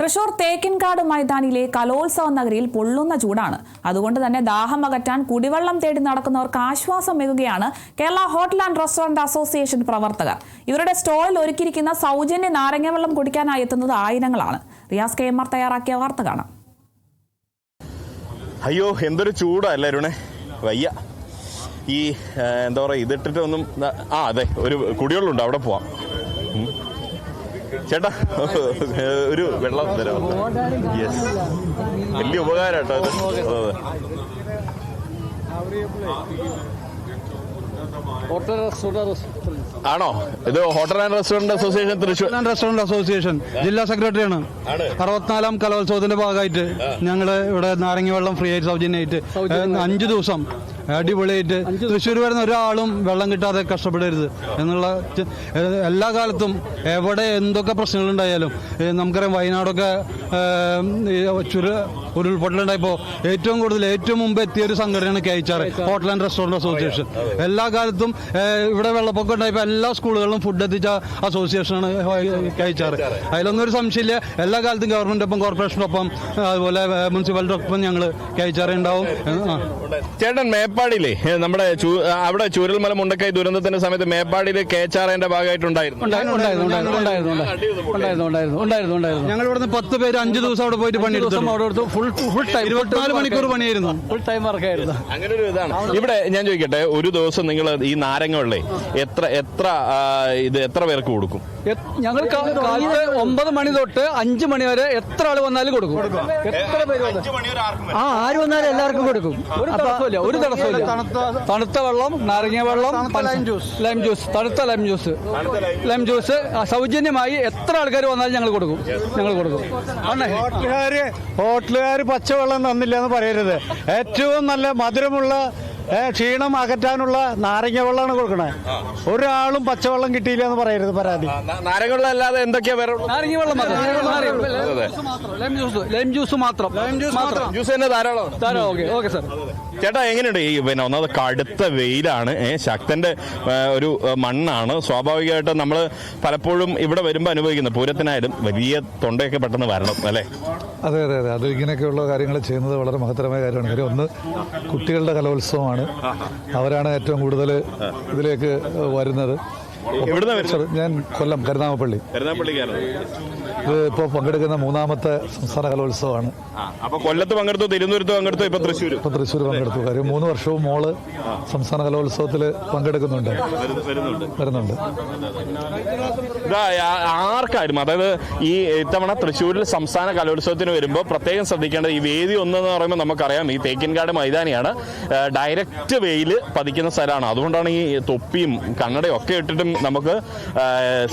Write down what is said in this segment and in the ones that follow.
തൃശൂർ തേക്കിൻകാട് മൈതാനിയിലെ കലോത്സവ നഗരിയിൽ പൊള്ളുന്ന ചൂടാണ്. അതുകൊണ്ട് തന്നെ ദാഹം അകറ്റാൻ കുടിവെള്ളം തേടി നടക്കുന്നവർക്ക് ആശ്വാസം മികുകയാണ് Kerala hotel and restaurant association പ്രവർത്തകർ. ഇവരുടെ സ്റ്റോളിൽ ഒരുക്കിയിരിക്കുന്ന സൗജന്യ നാരങ്ങ കുടിക്കാനായി എത്തുന്നത് ആയിരങ്ങളാണ്. റിയാസ് കെ. എം. ആർ തയ്യാറാക്കിയ വാർത്ത കാണാം. അയ്യോ എന്തൊരു ചൂടാ അരുണേ? വയ്യ. ഈ എന്താ പറയുക ഇതിട്ടിട്ടൊന്നും ആ അതെ ഒരു കുടിവെള്ളമുണ്ട് അവിടെ പോവാം. ചേട്ടാ ഒരു വെള്ളം തരാം യെസ് വലിയ ഉപകാരം കേട്ടോ അതെ. ആണോ? ഇത് hotel and restaurant association Thrissur restaurant association ജില്ലാ സെക്രട്ടറിയാണ്. ആണ്. അറുപത്തിനാലാം കലോത്സവത്തിന്റെ ഭാഗമായിട്ട് ഞങ്ങൾ ഇവിടെ നാരങ്ങ വെള്ളം ഫ്രീ ആയിട്ട് സൗജന്യമായിട്ട് അഞ്ചു അഞ്ച് ദിവസം അടിപൊളിയായിട്ട് തൃശ്ശൂർ വരുന്ന ഒരാളും വെള്ളം കിട്ടാതെ കഷ്ടപ്പെടരുത് എന്നുള്ള എല്ലാ കാലത്തും എവിടെ എന്തൊക്കെ പ്രശ്നങ്ങളുണ്ടായാലും നമുക്കറിയാം വയനാടൊക്കെ ചുര ഉരുൾപൊട്ടലുണ്ടായപ്പോൾ ഏറ്റവും കൂടുതൽ ഏറ്റവും മുമ്പ് എത്തിയ ഒരു സംഘടനയാണ് K H R hotel and restaurant association എല്ലാ കാലത്തും സ്ഥലത്തും ഇവിടെ വെള്ളപ്പൊക്കം ഉണ്ടായപ്പോൾ എല്ലാ സ്കൂളുകളിലും ഫുഡ് എത്തിച്ച അസോസിയേഷനാണ് കഴിച്ചാറ്. അതിലൊന്നും ഒരു സംശയമില്ല. എല്ലാ കാലത്തും ഗവൺമെന്റിനൊപ്പം കോർപ്പറേഷനൊപ്പം അതുപോലെ മുനിസിപ്പാലിറ്റി ഒപ്പം ഞങ്ങൾ കഴിച്ചാറുണ്ടാവും ചേട്ടൻ മേപ്പാടിയിലെ നമ്മുടെ അവിടെ ചൂരൽമല മുണ്ടക്കൈ ദുരന്തത്തിന്റെ സമയത്ത് മേപ്പാടിയിൽ കേച്ചാറേന്റെ ഭാഗമായിട്ടുണ്ടായിരുന്നു. ഞങ്ങൾ ഇവിടുന്ന് പത്ത് പേര് അഞ്ച് ദിവസം അവിടെ പോയിട്ട് പണി അവിടെ ഫുൾ ടൈം ഇരുപത്തിനാല് മണിക്കൂർ പണിയായിരുന്നു. ഫുൾ ടൈം വർക്കായിരുന്നു അങ്ങനെ ഒരു ഇതാണ്. ഇവിടെ ഞാൻ ചോദിക്കട്ടെ ഒരു ദിവസം നിങ്ങൾ ഈ നാരങ്ങ വെള്ളേ എത്ര എത്ര ഇത് എത്ര പേർക്ക് കൊടുക്കും? ഞങ്ങൾ കാലത്ത് ഒമ്പത് മണി തൊട്ട് അഞ്ച് മണി വരെ എത്ര ആൾ വന്നാലും കൊടുക്കും. എത്ര പേര് ആ ആര് വന്നാലും എല്ലാവർക്കും കൊടുക്കും. ഒരു തടസ്സമില്ല ഒരു തടസ്സമില്ല തണുത്ത വെള്ളം നാരങ്ങ വെള്ളം ലൈം ജ്യൂസ് ലൈം ജ്യൂസ് തണുത്ത ലൈം ജ്യൂസ് ലൈം ജ്യൂസ് ആ, സൗജന്യമായി എത്ര ആൾക്കാർ വന്നാലും ഞങ്ങൾ കൊടുക്കും. ഞങ്ങൾ കൊടുക്കും. ഹോട്ടലുകാർ ഹോട്ടലുകാർ പച്ചവെള്ളം തന്നില്ല എന്ന് പറയരുത്. ഏറ്റവും നല്ല മധുരമുള്ള ഏ, ക്ഷീണം അകറ്റാനുള്ള നാരങ്ങ വെള്ളമാണ് കൊടുക്കണേ. ഒരാളും പച്ചവെള്ളം കിട്ടിയില്ല എന്ന് പറയരുത് പരാതി. നാരങ്ങ വെള്ളം അല്ലാതെ എന്തൊക്കെയാ വേറെ നാരങ്ങ വെള്ളം മാത്രം. ലൈം ജ്യൂസ് ലൈം ജ്യൂസ് മാത്രം. ലൈം ജ്യൂസ് മാത്രം. ജ്യൂസ് തന്നെ ധാരാളമാണ്. Okay okay sir. ചേട്ടാ എങ്ങനെയുണ്ട് ഈ പിന്നെ ഒന്നാമത് കടുത്ത വെയിലാണ് ഏ, ശക്തന്റെ ഒരു മണ്ണാണ്. സ്വാഭാവികമായിട്ടും നമ്മൾ പലപ്പോഴും ഇവിടെ വരുമ്പോൾ അനുഭവിക്കുന്നത് പൂരത്തിനായാലും വലിയ തൊണ്ടയൊക്കെ പെട്ടെന്ന് വരണം അല്ലേ? അതെ അതെ അതെ. അത് ഇങ്ങനെയൊക്കെയുള്ള കാര്യങ്ങൾ ചെയ്യുന്നത് വളരെ മഹത്തരമായ കാര്യമാണ്. കാര്യം ഒന്ന് കുട്ടികളുടെ കലോത്സവമാണ്. അവരാണ് ഏറ്റവും കൂടുതൽ ഇതിലേക്ക് വരുന്നത്. ഞാൻ കൊല്ലം കരുനാമപ്പള്ളി ഇത് ഇപ്പോൾ പങ്കെടുക്കുന്ന മൂന്നാമത്തെ സംസ്ഥാന കലോത്സവമാണ്. അപ്പൊ കൊല്ലത്ത് പങ്കെടുത്തു തിരുവനന്തപുരത്ത് പങ്കെടുത്തു ഇപ്പൊ തൃശ്ശൂർ ഇപ്പൊ തൃശ്ശൂർ പങ്കെടുത്തു. കാര്യം മൂന്ന് വർഷവും മോൾ സംസ്ഥാന കലോത്സവത്തിൽ പങ്കെടുക്കുന്നുണ്ട്. വരുന്നുണ്ട്. ആർക്കായിരുന്നു? അതായത് ഈ ഇത്തവണ തൃശ്ശൂരിൽ സംസ്ഥാന കലോത്സവത്തിന് വരുമ്പോൾ പ്രത്യേകം ശ്രദ്ധിക്കേണ്ടത് ഈ വേദി ഒന്നെന്ന് പറയുമ്പോൾ നമുക്കറിയാം. ഈ തേക്കിൻകാട് മൈതാനിയാണ് ഡയറക്റ്റ് വെയിൽ പതിക്കുന്ന സ്ഥലമാണ്. അതുകൊണ്ടാണ് ഈ തൊപ്പിയും കണ്ണടയും ഒക്കെ ഇട്ടിട്ടും നമുക്ക്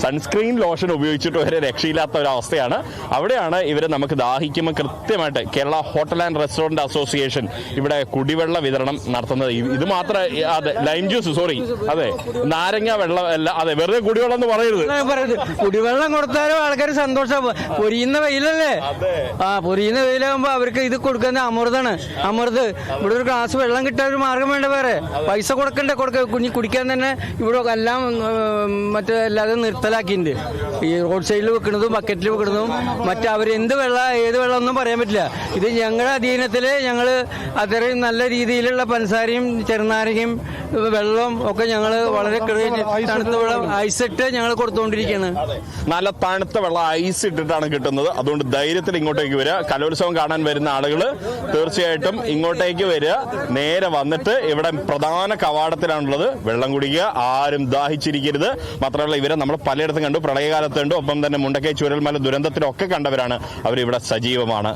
സൺസ്ക്രീൻ ലോഷൻ ഉപയോഗിച്ചിട്ട് വരെ രക്ഷയില്ലാത്ത ഒരു അവസ്ഥയാണ് അവിടെയാണ് ഇവർ നമുക്ക് ദാഹിക്കുമ്പോൾ കൃത്യമായിട്ട് Kerala hotel and restaurant association ഇവിടെ കുടിവെള്ള വിതരണം നടത്തുന്നത്. ഇത് മാത്രം അതെ ലൈം ജ്യൂസ് സോറി അതെ നാരങ്ങ വെള്ളം അല്ല അതെ വെറുതെ കുടിവെള്ളം എന്ന് പറയരുത്. കുടിവെള്ളം കൊടുത്താലും ആൾക്കാർ സന്തോഷം. പൊരിയുന്ന വെയിലല്ലേ? ആ പൊരിയുന്ന വെയിലാകുമ്പോ അവർക്ക് ഇത് കൊടുക്കുന്ന അമൃതാണ്. അമൃത് ഇവിടെ ഒരു ഗ്ലാസ് വെള്ളം കിട്ടാൻ ഒരു മാർഗം വേണ്ട വേറെ? പൈസ കൊടുക്കണ്ടേ? കൊടുക്ക കുഞ്ഞി കുടിക്കാൻ തന്നെ ഇവിടെ എല്ലാം മറ്റേ അല്ലാതെ നിർത്തലാക്കിയിട്ടുണ്ട്. ഈ റോഡ് സൈഡിൽ വെക്കുന്നതും ബക്കറ്റിൽ വെക്കുന്നതും മറ്റേ അവർ എന്ത് വെള്ളം ഏത് വെള്ളം ഒന്നും പറയാൻ പറ്റില്ല. ഇത് ഞങ്ങളുടെ അധീനത്തിൽ ഞങ്ങൾ അത്രയും നല്ല രീതിയിലുള്ള പഞ്ചസാരയും ചെറുനാരകയും വെള്ളവും ഒക്കെ ഞങ്ങൾ വളരെ തണുത്ത വെള്ളം ഐസിട്ട് ഞങ്ങൾ കൊടുത്തുകൊണ്ടിരിക്കുകയാണ് നല്ല തണുത്ത വെള്ളം ഐസ് ഇട്ടിട്ടാണ് കിട്ടുന്നത്. അതുകൊണ്ട് ധൈര്യത്തിൽ ഇങ്ങോട്ടേക്ക് വരിക. കലോത്സവം കാണാൻ വരുന്ന ആളുകൾ തീർച്ചയായിട്ടും ഇങ്ങോട്ടേക്ക് വരിക. നേരെ വന്നിട്ട് ഇവിടെ പ്രധാന കവാടത്തിലാണുള്ളത്. വെള്ളം കുടിക്കുക. ആരും ദാഹിച്ചിരിക്കരുത്. മാത്രമല്ല ഇവരെ നമ്മൾ പലയിടത്തും കണ്ടു. പ്രളയകാലത്ത് കണ്ടു. ഒപ്പം തന്നെ മുണ്ടക്കൈ ചുരൽമല ദുരന്തത്തിലൊക്കെ കണ്ടവരാണ്. അവരിവിടെ സജീവമാണ്.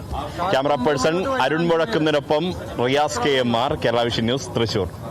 Camera person Arun മുഴക്കുന്നതിനൊപ്പം Riyas K M R Kerala vision news Thrissur.